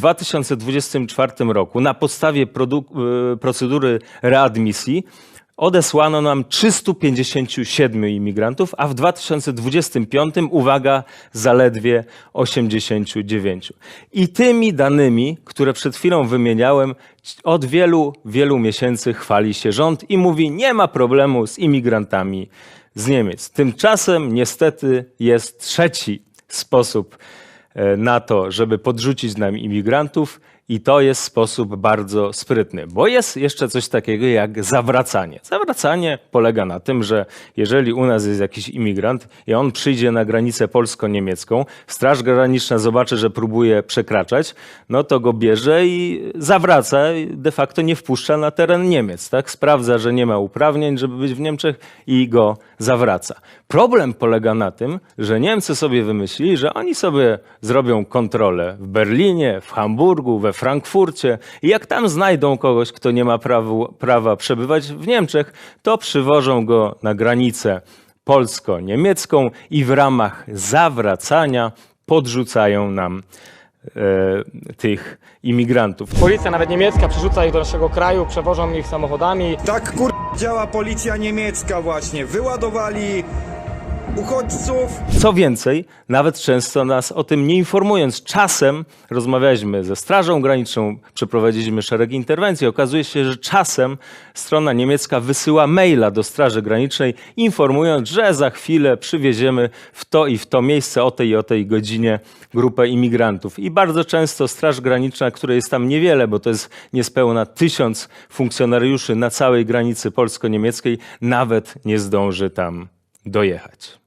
2024 roku na podstawie y, procedury readmisji odesłano nam 357 imigrantów, a w 2025, uwaga, zaledwie 89. I tymi danymi, które przed chwilą wymieniałem, od wielu, wielu miesięcy chwali się rząd i mówi, nie ma problemu z imigrantami z Niemiec. Tymczasem niestety jest trzeci sposób e, na to, żeby podrzucić nam imigrantów i to jest sposób bardzo sprytny, bo jest jeszcze coś takiego jak zawracanie. Zawracanie polega na tym, że jeżeli u nas jest jakiś imigrant i on przyjdzie na granicę polsko-niemiecką, Straż Graniczna zobaczy, że próbuje przekraczać, no to go bierze i zawraca, de facto nie wpuszcza na teren Niemiec. Tak? Sprawdza, że nie ma uprawnień, żeby być w Niemczech i go zawraca. Problem polega na tym, że Niemcy sobie wymyślili, że oni sobie zrobią kontrolę w Berlinie, w Hamburgu, we Frankfurcie i jak tam znajdą kogoś, kto nie ma prawu, prawa przebywać w Niemczech, to przywożą go na granicę polsko-niemiecką i w ramach zawracania podrzucają nam e, tych imigrantów. Policja nawet niemiecka przerzuca ich do naszego kraju, przewożą ich samochodami. Tak kur... działa policja niemiecka właśnie. Wyładowali uchodźców, Co więcej, nawet często nas o tym nie informując, czasem rozmawialiśmy ze Strażą Graniczną, przeprowadziliśmy szereg interwencji. Okazuje się, że czasem strona niemiecka wysyła maila do Straży Granicznej, informując, że za chwilę przywieziemy w to i w to miejsce o tej i o tej godzinie grupę imigrantów. I bardzo często Straż Graniczna, której jest tam niewiele, bo to jest niespełna tysiąc funkcjonariuszy na całej granicy polsko-niemieckiej, nawet nie zdąży tam dojechać.